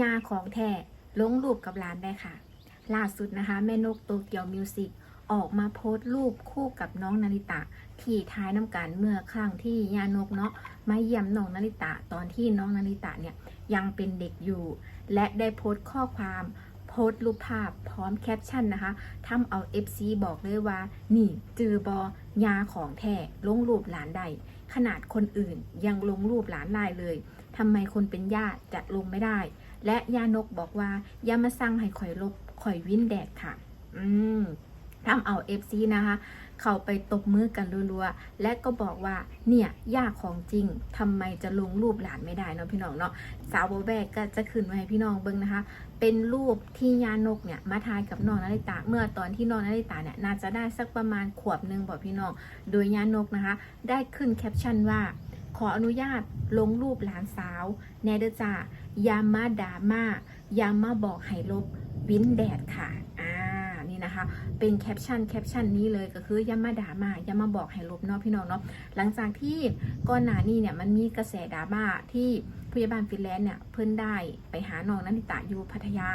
ยาของแท้ลงรูปกับร้านได้ค่ะ ล่าสุดนะคะ แม่นกโตเกียวมิวสิกออกมาโพสต์รูปคู่กับน้องนาริตะ ที่ท้ายน้ำกันเมื่อครั้งที่ยานกเนาะมาเยี่ยมน้องนาริตะตอนที่น้องนาริตะเนี่ยยังเป็นเด็กอยู่ และได้โพสต์ข้อความโพสต์รูปภาพพร้อมแคปชั่นนะคะทำเอา FC บอกเลยว่า นี่จือบอยาของแท้ลงรูปหลานใด ขนาดคนอื่นยังลงรูปหลานได้เลยทำไมคนเป็นญาติจะลงไม่ได้ และยานกบอกว่าอย่ามาสั่งให้ข่อยลบข่อยวินแดดค่ะ อืมทำเอา FC นะคะ เขาไปตบมือกันรัวๆ และก็บอกว่า เนี่ยยากของจริงทำไมจะลงรูปหลานไม่ได้เนาะพี่น้องเนาะ สาวโบแบกก็จะขึ้นไว้ให้พี่น้องเบิ่งนะคะ เป็นรูปที่ยานกเนี่ยมาทายกับน้องนาริตา เมื่อตอนที่น้องนาริตาเนี่ยน่าจะได้สักประมาณขวบหนึ่งบอกพี่น้อง โดยยานกนะคะ ได้ขึ้นแคปชั่นว่า ขออนุญาตลงรูปหลานสาว แนเดอร์จ่ายามาดามายามาบอกให้ลบวินแดดค่ะ อ่า นี่นะคะ เป็นแคปชั่น แคปชั่นนี้เลยก็คือยามาด่ามา ยามาบอกให้ลบเนาะพี่น้องเนาะ หลังจากที่ก่อนหน้านี้เนี่ยมันมีกระแสดราม่าที่พยาบาลฟินแลนด์เนี่ยเพิ่นได้ไปหาน้องนันทิตาอยู่พัทยา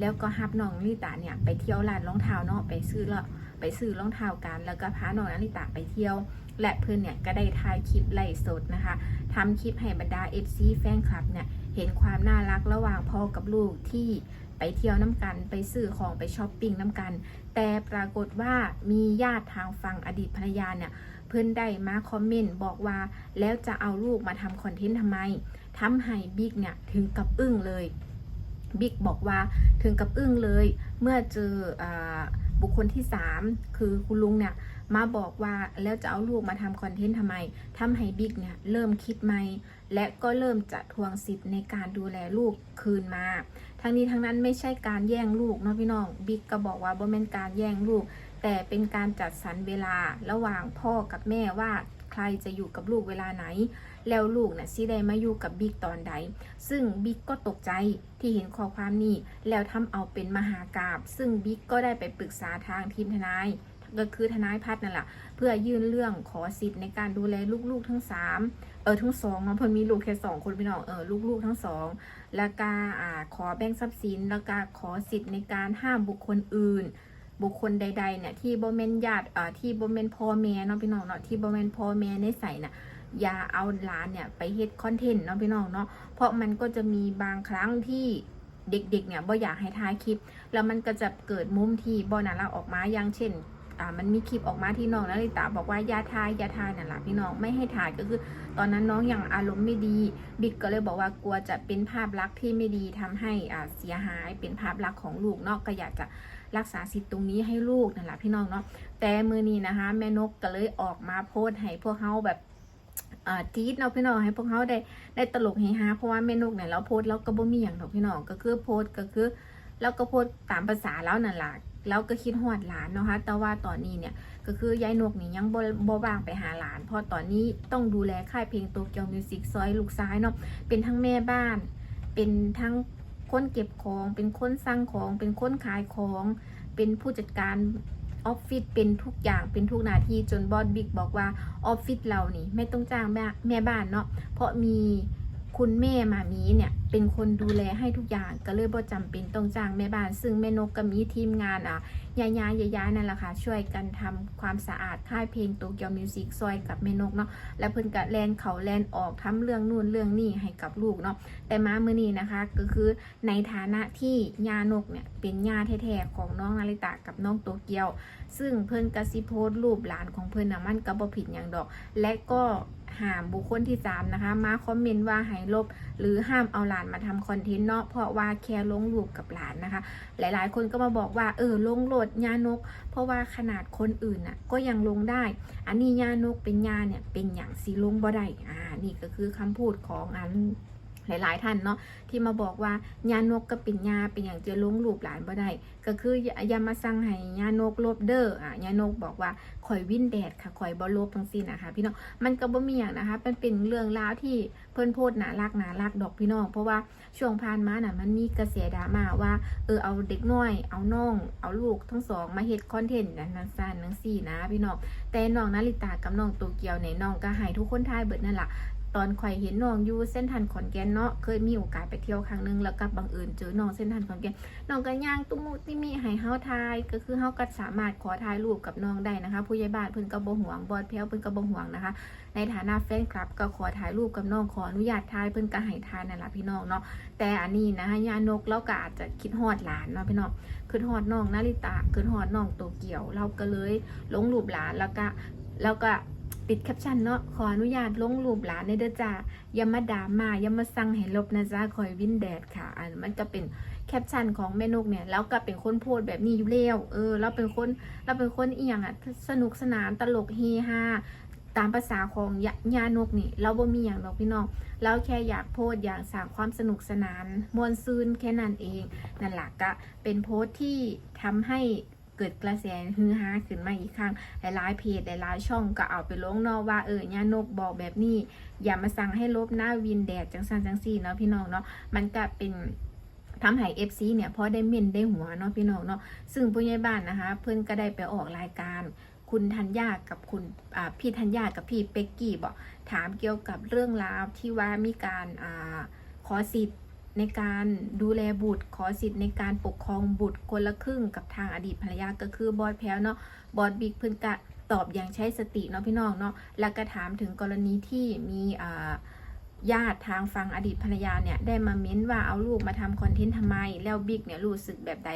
แล้วก็ฮับน้องนันทิตาเนี่ยไปเที่ยวร้านรองเท้าเนาะไปซื้อละ ไปซื้อรองเท้ากัน แล้วก็พาน้องนันทิตาไปเที่ยว และเพื่อนเนี่ยก็ได้ถ่ายคลิปไล่สดนะคะทำคลิปให้บรรดา FC แฟนคลับเนี่ยเห็นความน่ารักระหว่างพ่อกับลูกที่ไปเที่ยวน้ำกันไปซื้อของไปช้อปปิ้งน้ำกัน แต่ปรากฏว่ามีญาติทางฝั่งอดีตภรรยาเนี่ยเพื่อนได้มาคอมเมนต์บอกว่าแล้วจะเอาลูกมาทำคอนเทนต์ทำไมทำให้บิ๊กเนี่ยถึงกับอึ้งเลยบิ๊กบอกว่าถึงกับอึ้งเลย เมื่อเจออ บุคคลที่ 3 คือคุณลุงเนี่ยมาบอกว่าแล้วจะเอาลูกมาทำคอนเทนต์ทำไมทำให้บิ๊กเนี่ยเริ่มคิดใหม่และก็เริ่มจะทวงสิทธิ์ในการดูแลลูกคืนมา ทั้งนี้ทั้งนั้นไม่ใช่การแย่งลูกเนาะพี่น้องบิ๊กก็บอกว่าบ่เป็นการแย่งลูก แต่เป็นการจัดสรรเวลาระหว่างพ่อกับแม่ว่าใครจะอยู่กับลูกเวลาไหน แล้วลูกน่ะสิได้มาอยู่กับบิ๊กตอนใด ซึ่งบิ๊กก็ตกใจที่เห็นข้อความนี้ แล้วทำเอาเป็นมหากราบ ซึ่งบิ๊กก็ได้ไปปรึกษาทางทีมทนายก็คือทนายพัฒน์นั่นแหละเพื่อยื่นเรื่องขอสิทธิ์ในการดูแลลูกๆทั้งสามเออทั้งสองเนาะเพิ่นมีลูกแค่สองคนพี่น้องเออลูกๆทั้งสองแล้วก็อ่าขอแบ่งทรัพย์สินแล้วก็ขอสิทธิ์ในการห้ามบุคคลอื่น บุคคลใดๆเนี่ยที่โบ่แมนญาติอ่าที่โบ่แมนพ่อแม่เนาะพี่น้องเนาะที่โบ่แมนพ่อแม่ในใส่น่ะ อย่าเอาหลานเนี่ยไปเฮ็ดคอนเทนต์เนาะพี่น้องเนาะเพราะมันก็จะมีบางครั้งที่เด็กๆเนี่ยบ่อยากให้ถ่ายคลิป แล้วมันก็จะเกิดมุมที่บ่น่ารักออกมาอย่างเช่นอ่ามันมีคลิปออกมาที่น้องนาริตาบอกว่าอย่าถ่ายอย่าถ่ายนั่นแหละพี่น้องไม่ให้ถ่ายก็คือ ตอนนั้นน้องยังอารมณ์ไม่ดีบิ๊กก็เลยบอกว่ากลัวจะเป็นภาพลักษณ์ที่ไม่ดีทำให้อ่าเสียหายเป็นภาพลักษณ์ของลูกเนาะก็อยากจะรักษาสิทธิ์ตรงนี้ให้ลูกนั่นแหละพี่น้องเนาะแต่มือนี้นะคะ แม่นกก็เลยออกมาโพสต์ให้พวกเขาแบบ อ่าจี๊ดเนาะพี่น้องให้พวกเขาได้ได้ตลกเฮฮาเพราะว่าแม่นกเนี่ยเราโพสต์แล้วก็บ่มีอย่างดอกพี่น้องก็คือโพสก็คือแล้วก็โพสตามภาษาแล้วนั่นแหละแล้วก็คิดฮอดหลานเนาะคะแต่ว่าตอนนี้เนี่ยก็คือยายนกนี่ยังบ่บ่ว่างไปหาหลาน เพราะตอนนี้ต้องดูแลค่ายเพลงโตเกียวมิวสิกซอยลูกซ้ายเนาะเป็นทั้งแม่บ้าน เป็นทั้งคนเก็บของ เป็นคนสั่งของ เป็นคนขายของ เป็นผู้จัดการ ออฟฟิศเป็นทุกอย่างเป็นทุกหน้าที่จนบอสบิ๊กบอกว่าออฟฟิศเรานี่ไม่ต้องจ้างแม่แม่บ้านเนาะเพราะมีคุณแม่มามีเนี่ย เป็นคนดูแลให้ทุกอย่างก็เลยบ่จำเป็นต้องจ้างแม่บ้าน ซึ่งแม่นกก็มีทีมงานอะยายายายานั่นแหละค่ะช่วยกันทำความสะอาดค่ายเพลงโตเกียวมิวสิกซอยกับแม่นกเนาะและเพิ่นก็แลนเขาแลนออกทำเรื่องนู่นเรื่องนี่ให้กับลูกเนาะแต่มาเมื้อนี้นะคะก็คือในฐานะที่ยานกเนี่ยเป็นยาแท้ๆของน้องนาริตะกับน้องโตเกียว ซึ่งเพิ่นกระซิโพสรูปหลานของเพิ่นนะมันก็บ่ผิดอย่างดอก และก็ห้ามบุคคลที่สามนะคะมาคอมเมนต์ว่าให้ลบ หรือห้ามเอาหลานมาทำคอนเทนต์เนาะเพราะว่าแค่ลงรูปกับหลานนะคะ หลายๆ คนก็มาบอกว่าเออลงโหลดยานก เพราะว่าขนาดคนอื่นน่ะก็ยังลงได้ อันนี้ยานกเป็นยาเนี่ยเป็นอย่างสีลงบ่ได้อ่านี่ก็คือคำพูดของอัน หลายๆท่านเนาะที่มาบอกว่าญานกก็เป็นญาเป็นอย่างจะลงรูปหลานบ่ได้ก็คือยามาสั่งให้ญานกลบเด้ออะญานกบอกว่าข่อยวินแดดค่ะข่อยบ่ลบทั้งสิ้นนะคะพี่น้องมันก็บ่มีอย่างนะคะมันเป็นเรื่องราวที่เพิ่นโพดน่ารักน่ารักดอกพี่น้อง เพราะว่าช่วงผ่านมาน่ะมันมีกระแสดราม่าว่าเออเอาเด็กน้อย เอาน้อง เอาลูกทั้งสองมาเฮ็ดคอนเทนต์นั่นนั่นซ่านนั่นสี่นะพี่น้องแต่น้องนาริตากับน้องโตเกียวเนี่ยน้องก็ให้ทุกคนทายเบิดนั่นแหละ ตอนข่อยเห็นน้องอยู่เส้นทันขอนแก่นเนาะเคยมีโอกาสไปเที่ยวครั้งหนึงแล้วก็บังเอิญเจอน้องเส้นทันขอนแก่นน้องก็ย่างตุ้มุติมีให้เฮาทายก็คือเฮาก็สามารถขอถ่ายรูปกับน้องได้นะคะ ผู้ใหญ่บ้านเพิ่นก็บ่ห่วงบอดแพ้วเพิ่นก็บ่ห่วงนะคะ ในฐานะแฟนคลับก็ขอถ่ายรูปกับน้องขออนุญาตถ่ายเพิ่นก็ให้ถ่ายนั่นล่ะพี่น้องเนาะแต่อันนี้นะคะยานกเราก็อาจจะคิดฮอดหลานเนาะพี่น้องคิดฮอดน้องนาริตะคิดฮอดน้องโตเกียวเราก็เลยลงรูปหลานแล้วก็แล้วก็ ติดแคปชั่นเนาะขออนุญาตลงรูปหลานในเด้อจ้าอย่ามาด่ามาอย่ามาสั่งให้ลบนะจ๊ะคอยวินแดดค่ะ อันมันก็เป็นแคปชั่นของแม่นกเนี่ยแล้วก็เป็นคนโพสต์แบบนี้อยู่แล้วเออ เราเป็นคนเราเป็นคนเอียงอะสนุกสนานตลกเฮฮาตามภาษาของยายานกนี่ เราบ่มีอย่างดอกพี่น้องเราแค่อยากโพสอยากสร้างความสนุกสนานมวนซืนแค่นั้นเอง นั่นหละก็เป็นโพสที่ทำให้ เกิดกระแสฮือฮาขึ้นมาอีกครั้งหลายๆเพจหลายๆช่องก็เอาไปลงเนาะว่าเออยานกบอกแบบนี้ อย่ามาสั่งให้ลบหน้าวินแดดจังสันจังซี่เนาะพี่น้องเนาะมันก็เป็นทำให้ FC เนี่ยพอได้เม่นได้หัวเนาะพี่น้องเนาะซึ่งผู้ใหญ่บ้านนะคะ เพิ่อนก็ได้ไปออกรายการคุณธัญญากับคุณพี่ธัญญากับพี่เป็กกี้บอกถามเกี่ยวกับเรื่องราวที่ว่ามีการอขอสิทธิ์ ในการดูแลบุตรขอสิทธิ์ในการปกครองบุตรคนละครึ่งกับทางอดีตภรรยาก็คือบอดแพลวเนาะบอดบิ๊กเพิ่นกะตอบอย่างใช้สติเนาะพี่น้องเนาะแล้วก็ถามถึงกรณีที่มีอ่า ญาติทางฝั่งอดีตภรรยาเนี่ยได้มาเม้นว่าเอาลูกมาทำคอนเทนต์ทำไม แล้วบิ๊กเนี่ยรู้สึกแบบใด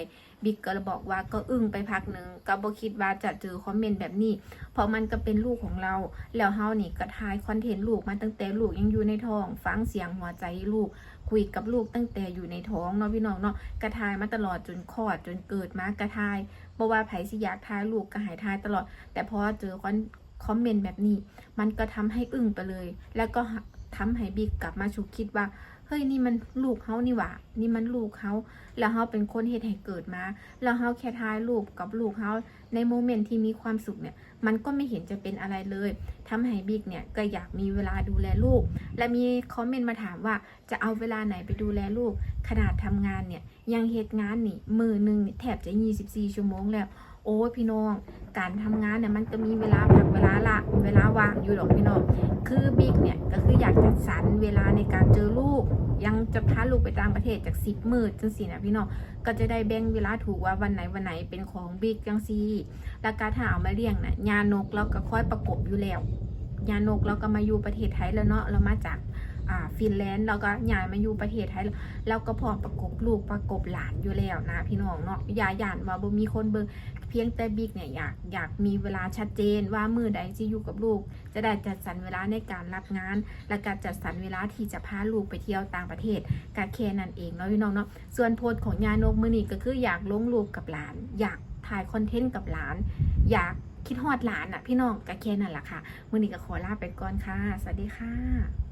บิ๊กก็บอกว่าก็อึ้งไปพักหนึ่งก็บ่คิดว่าจะเจอคอมเมนต์แบบนี้ เพราะมันก็เป็นลูกของเรา แล้วเฮานี่ก็ทายคอนเทนต์ลูกมาตั้งแต่ลูกยังอยู่ในท้องฟังเสียงหัวใจลูกคุยกับลูกตั้งแต่อยู่ในท้องเนาะพี่น้องเนาะกระทายมาตลอดจนคลอดจนเกิดมากระทายบ่ว่าไผสิอยากทายลูกก็หายทายตลอด แต่พอเจอคอน คอมเมนต์แบบนี้ มันก็ทำให้อึ้งไปเลย แล้วก็ทำให้บิ๊กกลับมาฉุกคิดว่า เฮ้ยนี่มันลูกเขานี่หว่า นี่มันลูกเขา แล้วเขาเป็นคนเหตุให้เกิดมา แล้วเขาแค่ทายรูปกับลูกเขาในโมเมนต์ที่มีความสุขเนี่ย มันก็ไม่เห็นจะเป็นอะไรเลยทำให้บิ๊กเนี่ยก็อยากมีเวลาดูแลลูก และมีคอมเมนต์มาถามว่าจะเอาเวลาไหนไปดูแลลูก ขนาดทำงานเนี่ยยังเหตุงานนี่มือหนึ่งนี่แทบจะ 24 ชั่วโมงแล้ว โอ้พี่น้อง การทำงานเนี่ยมันก็มีเวลาพักเวลาละเวลาว่างอยู่หรอกพี่น้อง คือบิ๊กเนี่ยก็คืออยากจัดสรรเวลาในการเจอลูก ยังจะพาลูกไปต่างประเทศจากสิบมือจังสี่นะพี่น้อง ก็จะได้แบ่งเวลาถูกว่าวันไหนวันไหนเป็นของบิ๊กจังซี่แล้วการถ้าเอามาเลี้ยงนะ่ะยานกเราก็ค่อยประกบอยู่แล้วยานกเราก็มาอยู่ประเทศไทยแล้วเนาะเรามาจาก อ่าฟินแลนด์เราก็ย้ายมาอยู่ประเทศไทยแล้วเราก็พร้อมประกบลูกประกบหลานอยู่แล้วนะพี่น้องเนาะอย่าหยานว่าบ่มีคนเบิ่งเพียงแต่บิ๊กเนี่ยอยากอยากมีเวลาชัดเจนว่ามือใดที่อยู่กับลูก จะได้จัดสรรเวลาในการรับงาน และการจัดสรรเวลาที่จะพาลูกไปเที่ยวต่างประเทศก็แค่นั้นเองเนาะพี่น้องเนาะส่วนโพสต์ของยานกมือนี้ก็คืออยากลงรูปกับหลาน อยากถ่ายคอนเทนต์กับหลาน อยากคิดฮอดหลานอะพี่น้องก็แค่นั้นแหละค่ะมือนี้ก็ขอลาไปก่อนค่ะ สวัสดีค่ะ